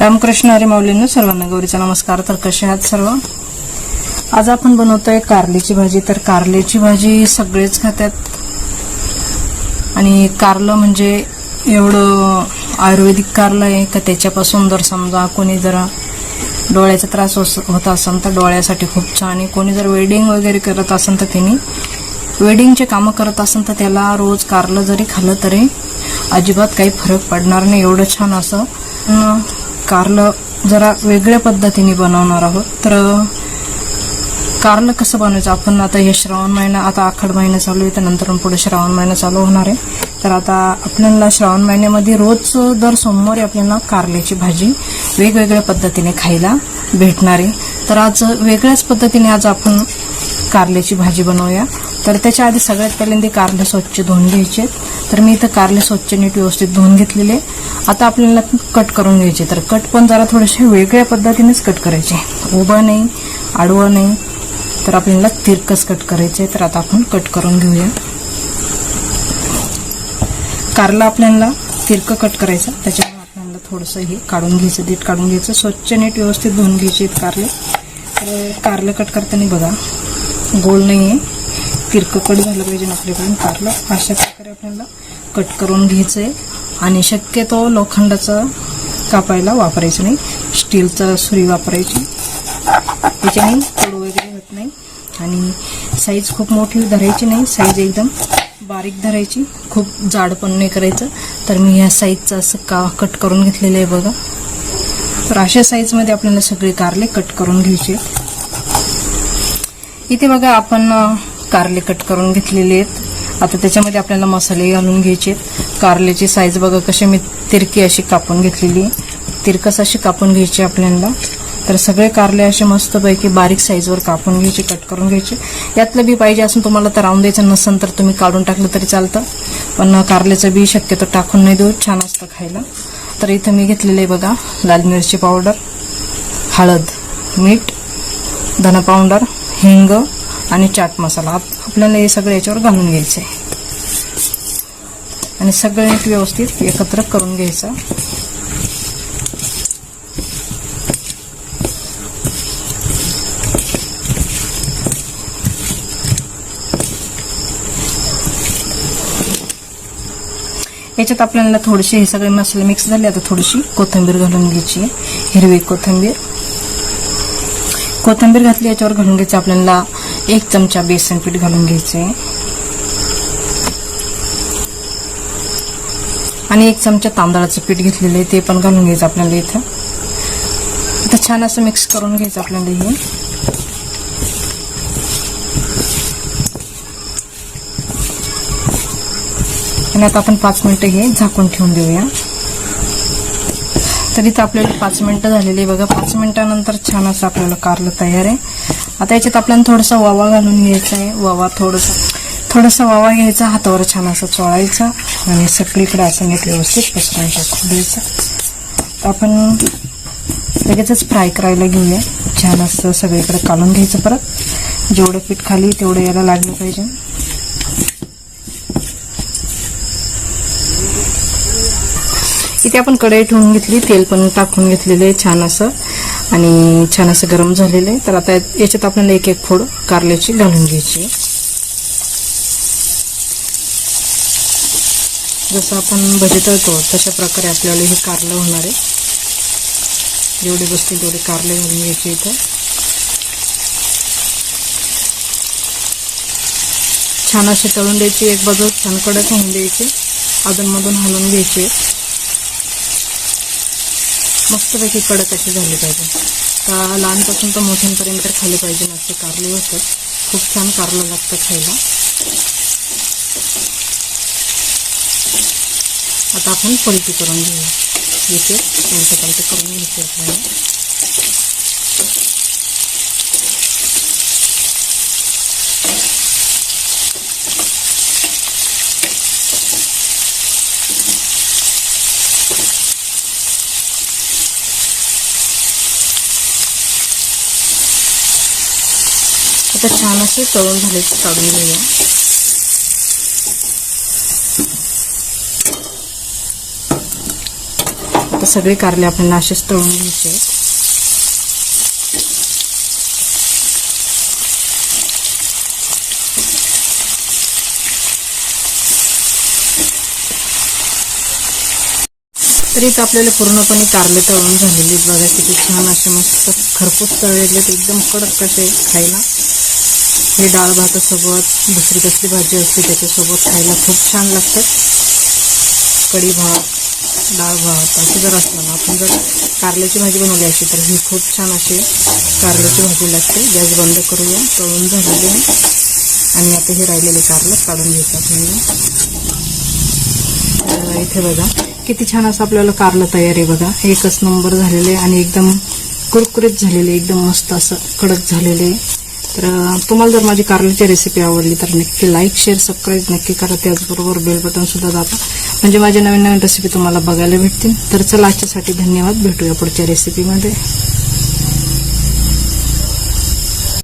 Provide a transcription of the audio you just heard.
रामकृष्ण हरी माऊलींनो सर्वांना गौरीचा नमस्कार. तर कसे आहात सर्व? आज आपण बनवतोय कारलेची भाजी. तर कारलेची भाजी सगळेच खातात आणि कारलं म्हणजे एवढं आयुर्वेदिक कारलं आहे का त्याच्यापासून जर समजा कोणी जर डोळ्याचा त्रास होत असेल तर डोळ्यासाठी खूप छान आहे. कोणी जर वेडिंग वगैरे करत असेल तर त्यांनी वेडिंगचे कामं करत असेल तर त्याला रोज कारलं जरी खाल्लं तरी अजिबात काही फरक पडणार नाही. एवढं छान असं. कारलं जरा वेगळ्या पद्धतीने बनवणार आहोत. तर कारलं कसं बनवायचं? आपण आता हे श्रावण महिना आता आखड महिना चालू आहे तर नंतर पुढे श्रावण महिना चालू होणार आहे. तर आता आपल्याला श्रावण महिन्यामध्ये रोज दर सोमवारी आपल्याला कारल्याची भाजी वेगवेगळ्या पद्धतीने खायला भेटणार आहे. तर आज वेगळ्याच पद्धतीने आज आपण कारल्याची भाजी बनवूया. तर त्याच्या आधी सगळ्यात पहिल्यांदा कारले स्वच्छ धुवून घ्यायचे. तर मी इथं कारले स्वच्छ नीट व्यवस्थित धुवून घेतलेले. आता आपल्याला कट करून घ्यायचे. तर कट पण जरा थोडेसे वेगळ्या पद्धतीनेच कट करायचे. उभं नाही आडवं नाही. तर आपल्याला तिरकस कट करायचे. तर आता आपण कट करून घेऊया. कारला आपल्याला तिरकं कट करायचं. त्याच्यामुळे आपल्याला थोडंसं हे काढून घ्यायचं दीट काढून घ्यायचं. स्वच्छ नीट व्यवस्थित धुवून घ्यायचे कारले. तर कारलं कट करताना बघा गोल नाही आहे तिरकं कट झालं पाहिजे आपल्याकडून कारलं अशा प्रकारे आपल्याला कट करून घ्यायचं आहे आणि शक्यतो लोखंडाचं कापायला वापरायचं नाही स्टीलचा सुरी वापरायची. त्याच्याने तोड वगैरे होत नाही. आणि साईज खूप मोठी धरायची नाही साईज एकदम बारीक धरायची. खूप जाड पण नाही करायचं. तर मी ह्या साईजचं असं का कट करून घेतलेलं आहे बघा. तर अशा साईजमध्ये आपल्याला सगळे कारले कट करून घ्यायचे इथे बघा आपण कारले कट करून घेतलेले आहेत. आता त्याच्यामध्ये आपल्याला मसाले घालून घ्यायचे आहेत. कारल्याची साईज बघा कशी मी तिरकी अशी कापून घेतलेली आहे. तिरकस अशी कापून घ्यायची आपल्याला. तर सगळे कारले असे मस्तपैकी बारीक साईजवर कापून घ्यायचे कट करून घ्यायचे. यातलं बी पाहिजे असून तुम्हाला तर राहून द्यायचं नसेल तर तुम्ही काढून टाकलं तरी चालतं. पण कारल्याचं बी शक्यतो टाकून नाही देऊ छान असतं खायला. तर इथं मी घेतलेलं आहे बघा लाल मिरची पावडर हळद मीठ धना पावडर हिंग आणि चाट मसाला. आपल्याला हे सगळं याच्यावर घालून घ्यायचं. आहे आणि सगळं नीट व्यवस्थित एकत्र करून घ्यायचं. याच्यात आपल्याला थोडेसे हे सगळे मसाले मिक्स झाले. आता थोडीशी कोथिंबीर घालून घ्यायची. हिरवी कोथिंबीर. कोथिंबीर घातली याच्यावर घालून घ्यायचं. आपल्याला एक चमचा बेसन पीठ घालून घ्यायचे. आणि एक चमचा तांदळाचं पीठ घेतलेलं आहे ते पण घालून घ्यायचं आपल्याला इथं. आता छान असं मिक्स करून घ्यायचं आपल्याला हे. आणि आता आपण पाच मिनिटं हे झाकून ठेवून देऊया. तर आपल्याला पाच मिनिटं झालेली आहे बघा. पाच मिनटानंतर छान असं आपल्याला कारलं तयार आहे. आता याच्यात आपल्याला थोडासा वावा घालून घ्यायचा आहे. वावा थोडंसं थोडासा वावा घ्यायचा हातावर छान असं चोळायचा आणि सगळीकडे असं नीट व्यवस्थित पसरून टाकून द्यायचं आपण लगेचच फ्राय करायला घेऊया. छान असं सगळीकडे काढून घ्यायचं परत. जेवढं पीठ खाली तेवढं याला लागलं पाहिजे. इथे आपण कढई ठेवून घेतली तेल पण टाकून घेतलेलं आहे छान असं. आणि छान असं गरम झालेलं आहे. तर आता याच्यात आपल्याला एक एक फोड कारल्याची घालून घ्यायची आहे. जसं आपण भजी तळतो तशा प्रकारे आपल्याला हे कारलं होणार आहे. जेवढे बसतील तेवढे कारले घालून घ्यायचे इथं. छान असे तळून द्यायचे एक बाजू छान कडक होऊन द्यायचे. अधूनमधून हलवून घ्यायचे. मस्तपैकी कडक असे झाले पाहिजे. तर लहानपासून तर मोठ्यांपर्यंत तर खाल्ले पाहिजे असे कारले होतात खूप छान कारलं लागतं खायला. आता आपण पलटी करून घेऊया. इथे पलटे पलटे करून घ्यायचे आपल्याला. आता छान असे तळून झाले काढून घेऊया आता सगळे कारले आपल्याला असेच तळून घ्यायचे तरी तर इथं आपल्याला पूर्णपणे कारले तळून झालेले बघा किती छान असे मस्त खरपूस तळलेले एकदम कडक कसे खायला. हे डाळ भातासोबत दुसरी कसली भाजी असते त्याच्यासोबत खायला खूप छान लागतात कढी भात डाळ भात असं जर असलं ना आपण जर कारल्याची भाजी बनवली अशी तर ही खूप छान अशी कारल्याची भाजी लागते. गॅस बंद करूया तळून झालेली आहे. आणि आता हे राहिलेले कारलं काढून घेतात म्हणजे तर इथे बघा किती छान असं आपल्याला कारलं तयार आहे बघा. एकच नंबर झालेले आणि एकदम कुरकुरीत झालेले एकदम मस्त असं कडक झालेले तर तुम्हाला जर माझी कारल्याची रेसिपी आवडली तर नक्की लाईक शेअर सबस्क्राईब नक्की करा. त्याचबरोबर बेल बटनसुद्धा दाबा. म्हणजे माझ्या नवीन नवीन रेसिपी तुम्हाला बघायला भेटतील. तर चला आजच्यासाठी धन्यवाद. भेटूया पुढच्या रेसिपीमध्ये